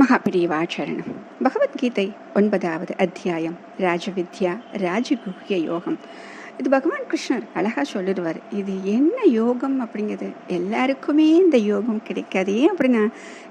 மகாபிரிவாச்சரணம். பகவத்கீதை ஒன்பதாவது அத்தியாயம். ராஜவித்யா ராஜகுஹ்ய யோகம். இது பகவான் கிருஷ்ணர் அழகாக சொல்லிடுவார். இது என்ன யோகம் அப்படிங்கிறது? எல்லாருக்குமே இந்த யோகம் கிடைக்காது ஏன் அப்படின்னா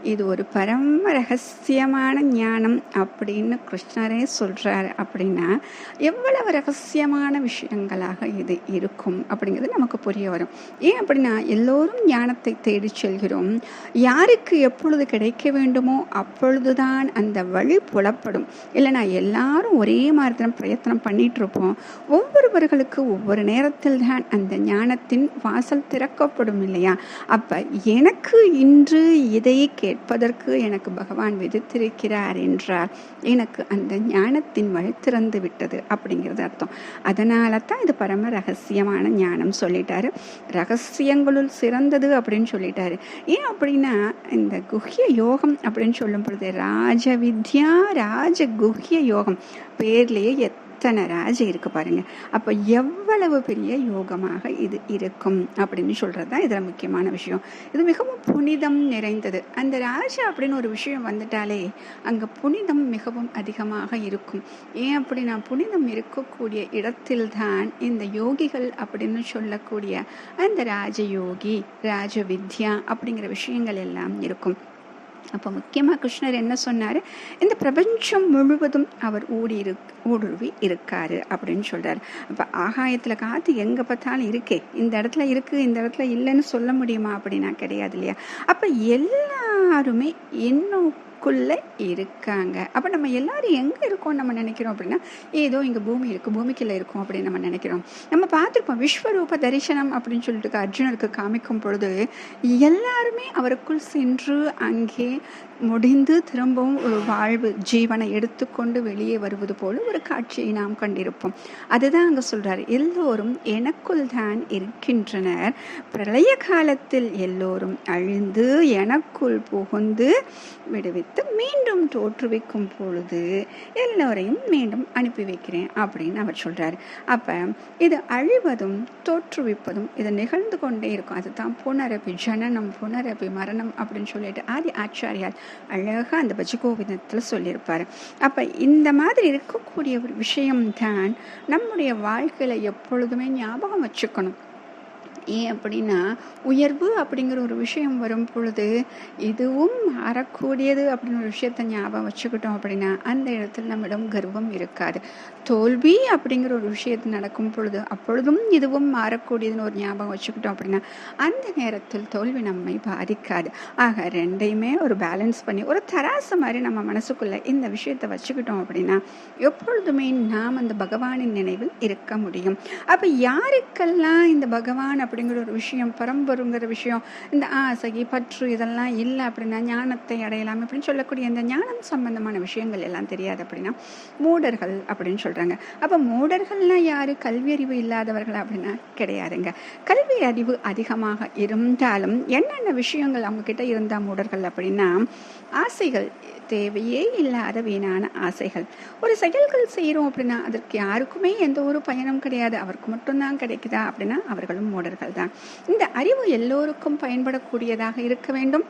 இது ஒரு பரம ரகசியமான ஞானம் அப்படின்னு கிருஷ்ணரே சொல்கிறார் அப்படின்னா எவ்வளவு ரகசியமான விஷயங்களாக இது இருக்கும் அப்படிங்கிறது நமக்கு புரிய வரும். ஏன் அப்படின்னா எல்லோரும் ஞானத்தை தேடி செல்கிறோம். யாருக்கு எப்பொழுது கிடைக்க வேண்டுமோ அப்பொழுதுதான் அந்த வழி புலப்படும். இல்லைனா எல்லாரும் ஒரே மாதிரி தான் பிரயத்தனம் பண்ணிகிட்ருப்போம் ஒவ்வொருவர்களுக்கு நமக்கு ஒவ்வொரு நேரத்தில் தான் அந்த ஞானத்தின் வாசல் திறக்கப்படும் இல்லையா? அப்ப எனக்கு இன்று இதை கேட்பதற்கு எனக்கு பகவான் விதித்திருக்கிறார் என்றால் எனக்கு அந்த ஞானத்தின் வழி திறந்து விட்டது அப்படிங்கிறது அர்த்தம். அதனால தான் இது பரம ரகசியமான ஞானம் சொல்லிட்டாரு. ரகசியங்களுள் சிறந்தது அப்படின்னு சொல்லிட்டாரு. ஏன் அப்படின்னா இந்த குஹ்ய யோகம் அப்படின்னு சொல்லும் பொழுது ராஜ வித்யா ராஜ குஹ்ய யோகம். எத் எத்தனை ராஜ இருக்கு பாருங்க. அப்போ எவ்வளவு பெரிய யோகமாக இது இருக்கும் அப்படின்னு சொல்றதுதான் இதில் முக்கியமான விஷயம். இது மிகவும் புனிதம் நிறைந்தது. அந்த ராஜா அப்படின்னு ஒரு விஷயம் வந்துட்டாலே அங்கே புனிதம் மிகவும் அதிகமாக இருக்கும். ஏன் அப்படின்னா புனிதம் இருக்கக்கூடிய இடத்தில்தான் இந்த யோகிகள் அப்படின்னு சொல்லக்கூடிய அந்த ராஜயோகி ராஜ வித்யா அப்படிங்கிற விஷயங்கள் எல்லாம் இருக்கும். அப்போ முக்கியமாக கிருஷ்ணர் என்ன சொன்னார்? இந்த பிரபஞ்சம் முழுவதும் அவர் ஊடி இரு ஊடுருவி இருக்காரு அப்படின்னு சொல்கிறார் அப்போ ஆகாயத்தில் காற்று எங்கே பார்த்தாலும் இருக்கே. இந்த இடத்துல இருக்கு இந்த இடத்துல இல்லைன்னு சொல்ல முடியுமா? அப்படின்னா கிடையாது இல்லையா? அப்போ எல்லாருமே இன்னும் குள்ள இருக்காங்க. அப்போ நம்ம எல்லாரும் எங்கே இருக்கோம் நம்ம நினைக்கிறோம் அப்படின்னா ஏதோ இங்கே பூமி இருக்குது பூமிக்குள்ளே இருக்கும் அப்படின்னு நம்ம நினைக்கிறோம். நம்ம பார்த்துருப்போம் விஸ்வரூப தரிசனம் அப்படின்னு சொல்லிட்டு அர்ஜுனருக்கு காமிக்கும் பொழுது எல்லாருமே அவருக்குள் சென்று அங்கே முடிந்து திரும்பவும் ஒரு வாழ்வு ஜீவனை எடுத்துக்கொண்டு வெளியே வருவது போல ஒரு காட்சியை நாம் கண்டிருப்போம். அதுதான் அங்கே சொல்கிறார் எல்லோரும் எனக்குள் தான் இருக்கின்றனர். பிரளய காலத்தில் எல்லோரும் அழிந்து எனக்குள் புகுந்து விடுவித்து மீண்டும் தோற்றுவிக்கும் பொழுது எல்லோரையும் மீண்டும் அனுப்பி வைக்கிறேன் அப்படின்னு அவர் சொல்கிறார் அப்போ இது அழிவதும் தோற்றுவிப்பதும் இது நிகழ்ந்து கொண்டே இருக்கும். அதுதான் புனரபி ஜனனம் புனரபி மரணம் அப்படின்னு சொல்லிட்டு ஆதி ஆச்சாரியார் அழகாக அந்த பஜகோவிதத்தில் சொல்லியிருப்பார். அப்போ இந்த மாதிரி இருக்கக்கூடிய ஒரு விஷயம்தான் நம்முடைய வாழ்க்கையில் எப்பொழுதுமே ஞாபகம் வச்சுக்கணும். ஏன் அப்படின்னா உயர்வு அப்படிங்கிற ஒரு விஷயம் வரும் பொழுது இதுவும் மாறக்கூடியது அப்படின்னு ஒரு விஷயத்த ஞாபகம் வச்சுக்கிட்டோம் அப்படின்னா அந்த இடத்துல நம்மிடம் கர்வம் இருக்காது. தோல்வி அப்படிங்கிற ஒரு விஷயத்து நடக்கும் பொழுது அப்பொழுதும் இதுவும் மாறக்கூடியதுன்னு ஒரு ஞாபகம் வச்சுக்கிட்டோம் அப்படின்னா அந்த நேரத்தில் தோல்வி நம்மை பாதிக்காது. ஆக ரெண்டையுமே ஒரு பேலன்ஸ் பண்ணி ஒரு தராசு மாதிரி நம்ம மனசுக்குள்ளே இந்த விஷயத்தை வச்சுக்கிட்டோம் அப்படின்னா எப்பொழுதுமே நாம் அந்த பகவானின் நினைவில் இருக்க முடியும். அப்போ யாருக்கெல்லாம் இந்த பகவான் அப்படிங்கிற ஒரு விஷயம் பரம்பருங்கிற விஷயம் இந்த ஆசை பற்று இதெல்லாம் இல்லை அப்படின்னா ஞானத்தை அடையலாம் அப்படின்னு சொல்லக்கூடிய இந்த ஞானம் சம்பந்தமான விஷயங்கள் எல்லாம் தெரியாது அப்படின்னா மூடர்கள் அப்படின்னு சொல்கிறாங்க அப்போ மூடர்கள்லாம் யார்? கல்வி அறிவு இல்லாதவர்கள் அப்படின்னா கிடையாதுங்க. கல்வி அறிவு அதிகமாக இருந்தாலும் என்னென்ன விஷயங்கள் அவங்கக்கிட்ட இருந்தால் மூடர்கள் அப்படின்னா ஆசைகள் தேவையே இல்லாத வீணான ஆசைகள். ஒரு செயல்கள் செய்கிறோம் அப்படின்னா அதற்கு யாருக்குமே எந்த ஒரு பயனும் கிடையாது. அவருக்கு மட்டும்தான் கிடைக்குதா அப்படின்னா அவர்களும் மூடர்கள் தான் இந்த அறிவு எல்லோருக்கும் பயன்படக்கூடியதாக இருக்க வேண்டும்.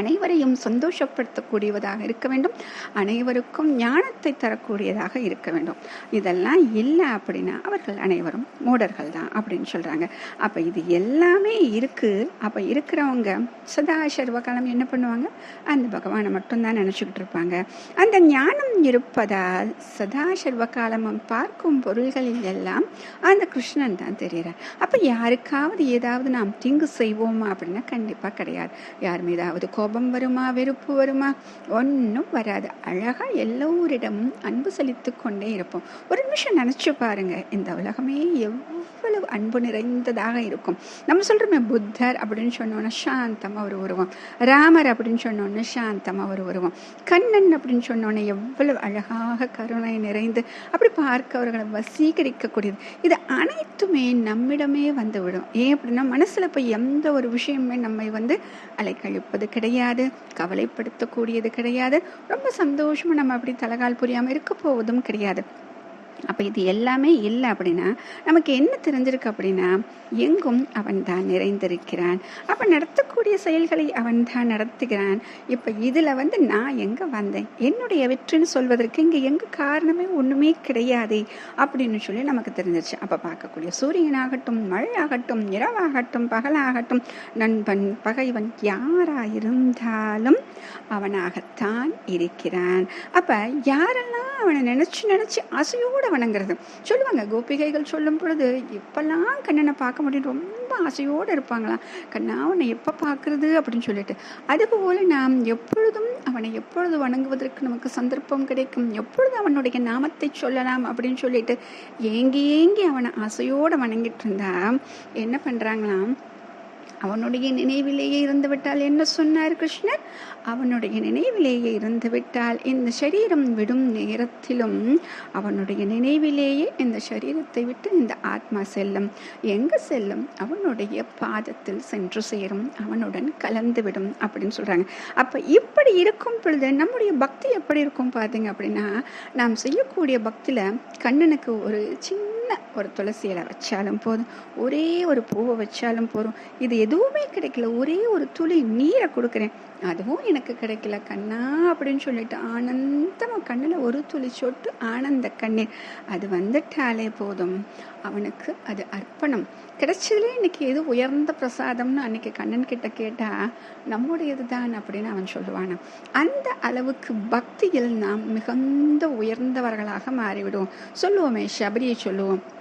அனைவரையும் சந்தோஷப்படுத்தக்கூடியதாக இருக்க வேண்டும். அனைவருக்கும் ஞானத்தை தரக்கூடியதாக இருக்க வேண்டும். இதெல்லாம் இல்லை அப்படின்னா அவர்கள் அனைவரும் மூடர்கள் தான் அப்படின்னு சொல்கிறாங்க அப்போ இது எல்லாமே இருக்குது அப்போ இருக்கிறவங்க சதா சர்வகாலம் என்ன பண்ணுவாங்க? அந்த பகவானை மட்டும்தான் நினச்சிக்கிட்டு இருப்பாங்க. அந்த ஞானம் இருப்பதால் சதா சர்வகாலமும் பார்க்கும் பொருள்களில் எல்லாம் அந்த கிருஷ்ணன் தான் தெரிகிறார். அப்போ யாருக்காவது ஏதாவது நாம் தீங்கு செய்வோமா அப்படின்னா கண்டிப்பாக கிடையாது. யார் மீதாவது கோபம் கோபம் வருமா வெறுப்பு வருமா? ஒன்றும் வராது. அழகாக எல்லோரிடமும் அன்பு செலுத்து கொண்டே இருப்போம். ஒரு நிமிஷம் நினச்சி பாருங்க. இந்த உலகமே எவ்வளவு அன்பு நிறைந்ததாக இருக்கும். நம்ம சொல்கிறோமே புத்தர் அப்படின்னு சொன்னோன்னா சாந்தமாக ஒரு உருவம். ராமர் அப்படின்னு சொன்னோன்னு சாந்தமாக ஒரு உருவம். கண்ணன் அப்படின்னு சொன்னோன்னே எவ்வளவு அழகாக கருணை நிறைந்து அப்படி பார்க்கவர்களை வசீகரிக்கக்கூடியது. இது அனைத்துமே நம்மிடமே வந்துவிடும். ஏன் அப்படின்னா மனசில் போய் எந்த ஒரு விஷயமே நம்மை வந்து அலைக்கழிப்பது கிடையாது. கவலைப்படுத்தக்கூடியது கிடையாது. ரொம்ப சந்தோஷமாக நம்ம அப்படி தலகால் புரியாம இருக்க போவதும் கிடையாது. அப்போ இது எல்லாமே இல்லை அப்படின்னா நமக்கு என்ன தெரிஞ்சிருக்கு அப்படின்னா எங்கும் அவன் தான் நிறைந்திருக்கிறான். அப்போ நடத்தக்கூடிய செயல்களை அவன் தான் நடத்துகிறான். இப்போ இதில் வந்து நான் எங்கே வந்தேன்? என்னுடைய வெற்றின்னு சொல்வதற்கு இங்கே எங்கு காரணமே ஒன்றுமே கிடையாது அப்படின்னு சொல்லி நமக்கு தெரிஞ்சிருச்சு. அப்போ பார்க்கக்கூடிய சூரியனாகட்டும் மழையாகட்டும் இரவாகட்டும் பகலாகட்டும் நண்பன் பகைவன் யாராயிருந்தாலும் அவனாகத்தான் இருக்கிறான். அப்போ யாரெல்லாம் அவனை நினச்சி நினச்சி ஆசையோடு வணங்குறது. சொல்லுவாங்க கோபிகைகள் சொல்லும் பொழுது இப்பெல்லாம் கண்ணனை பார்க்க முடியும் ரொம்ப ஆசையோடு இருப்பாங்களாம் கண்ணா அவனை எப்போ பார்க்குறது? அப்படின்னு சொல்லிட்டு. அதுபோல் நாம் எப்பொழுதும் அவனை எப்பொழுது வணங்குவதற்கு நமக்கு சந்தர்ப்பம் கிடைக்கும். எப்பொழுது அவனுடைய நாமத்தை சொல்லலாம் அப்படின்னு சொல்லிட்டு ஏங்கி ஏங்கி அவனை ஆசையோடு வணங்கிட்டு இருந்தா என்ன பண்ணுறாங்களாம் அவனுடைய நினைவிலேயே இருந்துவிட்டால் என்ன சொன்னார் கிருஷ்ணர்? அவனுடைய நினைவிலேயே இருந்து விட்டால் இந்த சரீரம் விடும் நேரத்திலும் அவனுடைய நினைவிலேயே இந்த சரீரத்தை விட்டு இந்த ஆத்மா செல்லும். எங்கு செல்லும்? அவனுடைய பாதத்தில் சென்று சேரும். அவனுடன் கலந்துவிடும் அப்படின்னு சொல்கிறாங்க அப்போ இப்படி இருக்கும் பொழுது நம்முடைய பக்தி எப்படி இருக்கும் பார்த்தீங்க அப்படின்னா நாம் செய்யக்கூடிய பக்தியில் கண்ணனுக்கு ஒரு சின்ன ஒரு துளசி இலை வச்சாலும் போதும். ஒரே ஒரு பூவை வச்சாலும் போதும். இது எது எதுவுமே கிடைக்கல. ஒரே ஒரு துளி நீரை கொடுக்குறேன். அதுவும் எனக்கு கிடைக்கல. கண்ணா அப்படின்னு சொல்லிட்டு ஆனந்தமாக கண்ணில் ஒரு துளி சொட்டு ஆனந்த கண்ணீர். அது வந்துட்டாலே போதும். அவனுக்கு அது அர்ப்பணம். கிடைச்சதுலே இன்னைக்கு எது உயர்ந்த பிரசாதம்னு அன்னைக்கு கண்ணன் கிட்ட கேட்டா நம்முடையது தான் அப்படின்னு அவன் சொல்லுவானா அந்த அளவுக்கு பக்தியில் நாம் மிகுந்த உயர்ந்தவர்களாக மாறிவிடுவோம். சொல்லுவோமே சபரியை சொல்லுவோம்.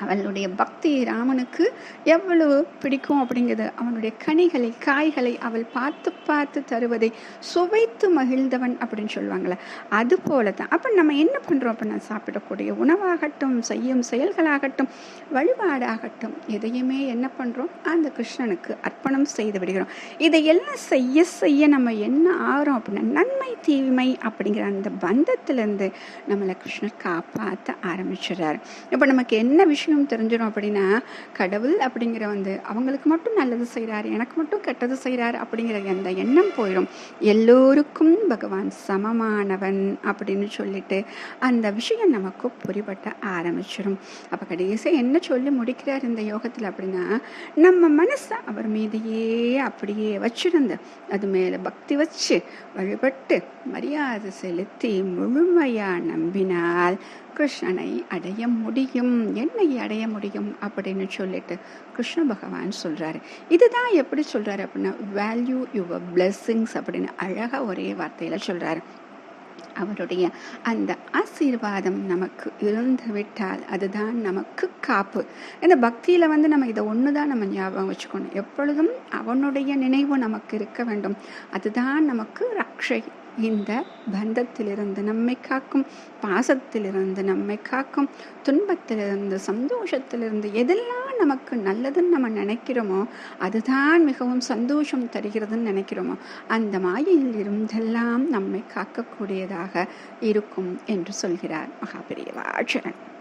அவளுடைய பக்தி ராமனுக்கு எவ்வளவு பிடிக்கும் அப்படிங்கிறது அவனுடைய கனிகளை காய்களை அவள் பார்த்து பார்த்து தருவதை சுவைத்து மகிழ்ந்தவன் அப்படின்னு சொல்லுவாங்களே அது போல தான் அப்போ நம்ம என்ன பண்ணுறோம் அப்போ நான் சாப்பிடக்கூடிய உணவாகட்டும் செய்யும் செயல்களாகட்டும் வழிபாடாகட்டும் எதையுமே என்ன பண்ணுறோம் அந்த கிருஷ்ணனுக்கு அர்ப்பணம் செய்து விடுகிறோம். இதையெல்லாம் செய்ய செய்ய நம்ம என்ன ஆகிறோம் அப்படின்னா நன்மை தீமை அப்படிங்கிற அந்த பந்தத்திலேருந்து நம்மளை கிருஷ்ணர் காப்பாற்ற ஆரம்பிச்சிடுறாரு. இப்போ நமக்கு என்ன விஷயம் தெரிஞ்சிடும் அப்படின்னா கடவுள் அப்படிங்கிற வந்து அவங்களுக்கு மட்டும் நல்லது செய்கிறாரு எனக்கு மட்டும் கெட்டது செய்கிறாரு அப்படிங்கிற அந்த எண்ணம் போயிடும். எல்லோருக்கும் பகவான் சமமானவன் அப்படின்னு சொல்லிட்டு அந்த விஷயம் நமக்கு புரிபட்ட ஆரம்பிச்சிடும். அப்போ கடைசியாக என்ன சொல்லி முடிக்கிறார் இந்த யோகத்தில் அப்படின்னா நம்ம மனசை அவர் மீதையே அப்படியே வச்சிருந்து அது மேலே பக்தி வச்சு வழிபட்டு மரியாதை செலுத்தி முழுமையாக நம்பினால் கிருஷ்ணனை அடைய முடியும் என்னை அடைய முடியும் அப்படின்னு சொல்லிட்டு கிருஷ்ண பகவான் சொல்கிறாரு இதுதான் எப்படி சொல்கிறாரு அப்படின்னா வேல்யூ யுவர் பிளெஸ்ஸிங்ஸ் அப்படின்னு அழகாக ஒரே வார்த்தையில் சொல்கிறாரு அவருடைய அந்த ஆசீர்வாதம் நமக்கு இருந்து விட்டால் அதுதான் நமக்கு காப்பு. இந்த பக்தியில் வந்து நம்ம இதை ஒன்று தான் நம்ம ஞாபகம் வச்சுக்கணும். எப்பொழுதும் அவனுடைய நினைவு நமக்கு இருக்க வேண்டும். அதுதான் நமக்கு ரக்ஷை. இந்த பந்தத்திலிருந்து நம்மை காக்கும் பாசத்திலிருந்து நம்மை காக்கும் துன்பத்திலிருந்து சந்தோஷத்திலிருந்து எதெல்லாம் நமக்கு நல்லதுன்னு நம்ம நினைக்கிறோமோ அதுதான் மிகவும் சந்தோஷம் தருகிறதுன்னு நினைக்கிறோமோ அந்த மாயையில் இருந்தெல்லாம் நம்மை காக்கக்கூடியதாக இருக்கும் என்று சொல்கிறார் மகாபிரியவாச்சரன்